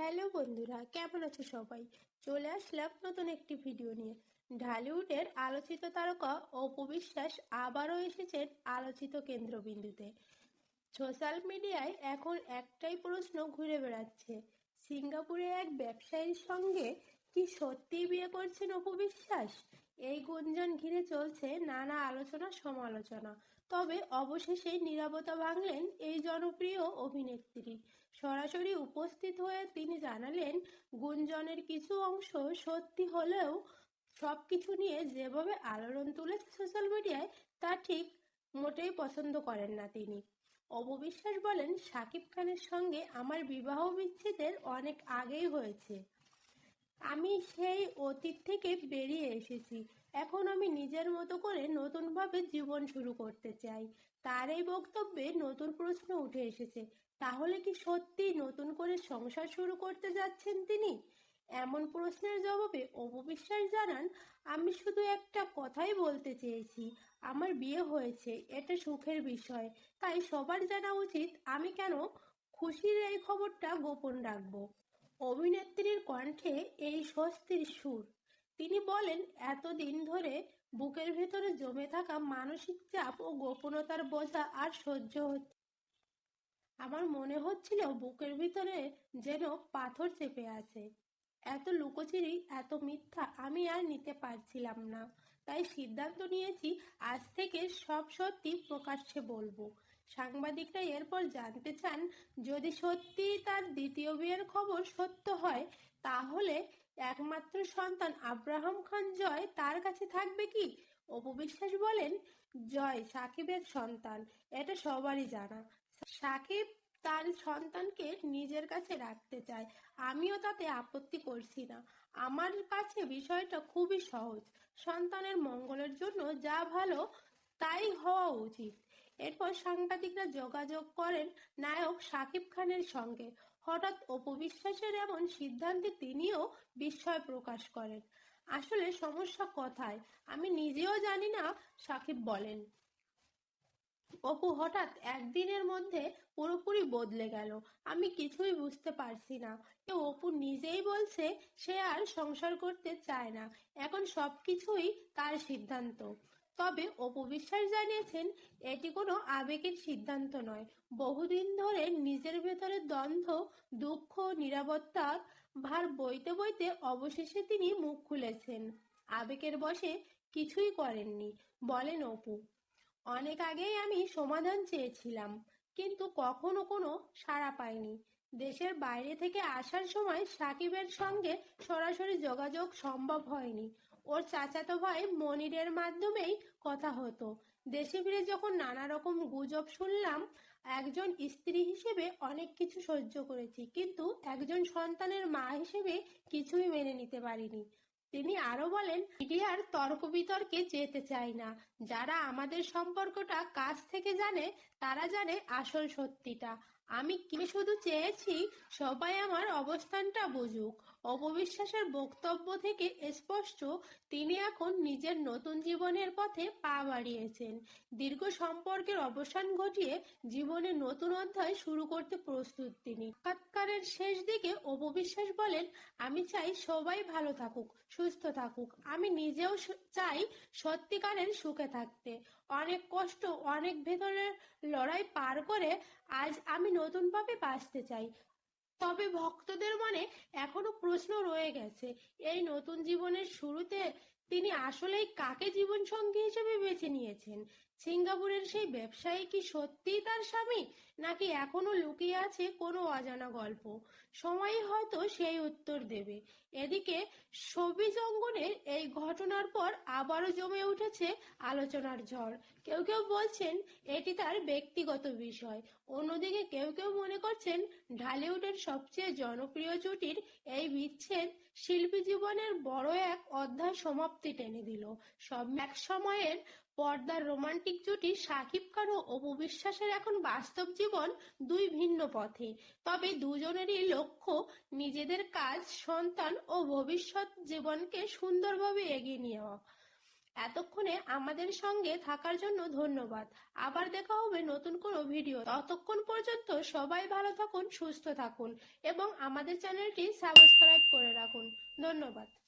Hello বন্ধুরা, কেমন আছো সবাই? চলে আসলাম নতুন একটি ভিডিও নিয়ে। ঢালিউডের আলোচিত তারকা অপু বিশ্বাস আবারও এসেছেন আলোচিত কেন্দ্রবিন্দুতে। সোশ্যাল মিডিয়ায় এখন একটাই প্রশ্ন ঘুরে বেড়াচ্ছে, সিঙ্গাপুরে এক ব্যবসায়ীর সঙ্গে কি সত্যিই বিয়ে করছেন অপু বিশ্বাস? এই গুঞ্জন ঘিরে চলছে নানা আলোচনা সমালোচনা তবে অবশেষে নীরবতা ভাঙলেন এই জনপ্রিয় অভিনেত্রী। সরাসরি উপস্থিত হয়ে তিনি জানালেন, গুঞ্জনের কিছু অংশ সত্যি হলেও সবকিছু নিয়ে যেভাবে আলোড়ন তুলেছে সোশ্যাল মিডিয়ায়, তা ঠিক মোটেই পছন্দ করেন না তিনি। অপবিশ্বাস বলেন, শাকিব খানের সঙ্গে আমার বিবাহ বিচ্ছেদের অনেক আগেই হয়েছে। আমি সেই অতীত থেকে বেরিয়ে এসেছি। এখন আমি নিজের মতো করে নতুনভাবে জীবন শুরু করতে চাই। তার এই বক্তব্যে নতুন প্রশ্ন উঠে এসেছে, তাহলে কি সত্যি নতুন করে সংসার শুরু করতে যাচ্ছেন তিনি? এমন প্রশ্নের জবাবে অপবিশ্বাস জানান, আমি শুধু একটা কথাই বলতে চেয়েছি, আমার বিয়ে হয়েছে, এটা সুখের বিষয়। তাই সবার জানা উচিত আমি কেন খুশির এই খবরটা গোপন রাখব। অভিনেত্রীর কণ্ঠে এই স্বস্তির সুর। তিনি বলেন, এতদিন ধরে বুকের ভেতরে জমে থাকা মানসিক চাপ ও গোপনতার বোঝা আর সহ্য হচ্ছে আমার মনে হচ্ছিল বুকের ভিতরে যেন পাথর চেপে আছে। এত লুকোচুরি, এত মিথ্যা আমি আর নিতে পারছিলাম না। তাই সিদ্ধান্ত নিয়েছি, আজ থেকে সব সত্যি প্রকাশ্যে বলব। সাংবাদিকরা এরপর জানতে চান, যদি সত্যি তার দ্বিতীয় বিয়ের খবর সত্য হয়, তাহলে একমাত্র সন্তান আব্রাহাম খান জয় তার কাছে থাকবে কি? অপবিশ্বাস বলেন, জয় সাকিবের সন্তান, এটা সবারই জানা। সাকিব তার সন্তানকে নিজের কাছে রাখতে চায়, আমিও তাতে আপত্তি করছি না। আমার কাছে বিষয়টা খুবই সহজ, সন্তানের মঙ্গলের জন্য যা ভালো তাই হওয়া উচিত। এরপর সাংবাদিকরা যোগাযোগ করেন নায়ক শাকিব খানের সঙ্গে। হঠাৎ অপবিশ্বাসের এমন সিদ্ধান্তে তিনিও বিস্ময় প্রকাশ করেন। আসলে সমস্যা কথায়? আমি নিজেও জানি না সাকিব বলেন। অপু হঠাৎ একদিনের মধ্যে পুরোপুরি বদলে গেল। আমি কিছুই বুঝতে পারছি না। এ অপু নিজেই বলছে, সে আর সংসার করতে চায় না। এখন সবকিছুই তার সিদ্ধান্ত। তবে অপবিশ্বাস জানিয়েছেন, এটি কোনো আবেগের সিদ্ধান্ত নয়। বহুদিন ধরে নিজের ভেতরে দ্বন্দ্ব, দুঃখ নিরাপত্তার ভার বইতে বইতে অবশেষে তিনি মুখ খুলেছেন। আবেগের বসে কিছুই করেননি। বলেন অপু, অনেক আগেই আমি সমাধান চেয়েছিলাম, কিন্তু কখনো কোনো সাড়া পাইনি। দেশের বাইরে থেকে আসার সময় সাকিবের সঙ্গে সরাসরি যোগাযোগ সম্ভব হয়নি। ওর চাচাতো ভাই মনিরের মাধ্যমেই কথা হতো। দেশে ফিরে যখন নানা রকম গুজব শুনলাম, একজন স্ত্রী হিসেবে অনেক কিছু সহ্য করেছি, কিন্তু একজন সন্তানের মা হিসেবে কিছুই মেনে নিতে পারিনি। তিনি আরও বলেন, মিডিয়ার তর্ক বিতর্কে যেতে চাই না। যারা আমাদের সম্পর্কটা কাছ থেকে জানে, তারা জানে আসল সত্যিটা। আমি কি শুধু চেয়েছি সবাই আমার অবস্থানটা বুঝুক, অপবিশ্বাসের বক্তব্য থেকে স্পষ্ট তিনি এখন নিজের নতুন জীবনের পথে পা বাড়িয়েছেন। দীর্ঘ সম্পর্কের অবসান ঘটিয়ে জীবনের নতুন অধ্যায় শুরু করতে প্রস্তুত তিনি। সাক্ষাৎকারের শেষ দিকে অপবিশ্বাস বলেন, আমি চাই সবাই ভালো থাকুক, সুস্থ থাকুক। আমি নিজেও চাই সত্যিকারের সুখে থাকতে। অনেক কষ্ট, অনেক ভেতরের লড়াই পার করে আজ আমি নতুনভাবে বাঁচতে চাই। তবে ভক্তদের মনে এখনও প্রশ্ন রয়ে গেছে এই নতুন জীবনের শুরুতে তিনি আসলেই কাকে জীবন সঙ্গী হিসেবে বেছে নিয়েছেন? সিঙ্গাপুরের সেই ব্যবসায়ী কি সত্যিই তার স্বামী, নাকি এখনও লুকিয়ে আছে কোনো অজানা গল্প? সময়ই হয়তো সেই উত্তর দেবে। এদিকে সবিজ অঙ্গনের এই ঘটনার পর আবারও জমে উঠেছে আলোচনার ঝড়। কেউ কেউ বলছেন, এটি তার ব্যক্তিগত বিষয়। অন্যদিকে কেউ কেউ মনে করছেন, ঢালিউডের সবচেয়ে জনপ্রিয় জুটির এই বিচ্ছেদ শিল্পী জীবনের বড় এক অধ্যায় সমাপ্তি টেনে দিল। সব এক সময়ের পর্দার রোমান্টিক জুটি শাকিব খান ও অপু বিশ্বাসের এখন বাস্তব জীবন দুই ভিন্ন পথে। তবে দুজনেরই লক্ষ্য নিজেদের কাজ, সন্তান ও ভবিষ্যৎ জীবনকে সুন্দরভাবে এগিয়ে নেওয়া। এতক্ষণে আমাদের সঙ্গে থাকার জন্য ধন্যবাদ। আবার দেখা হবে নতুন কোনো ভিডিও। ততক্ষণ পর্যন্ত সবাই ভালো থাকুন, সুস্থ থাকুন এবং আমাদের চ্যানেলটি সাবস্ক্রাইব করে রাখুন। ধন্যবাদ।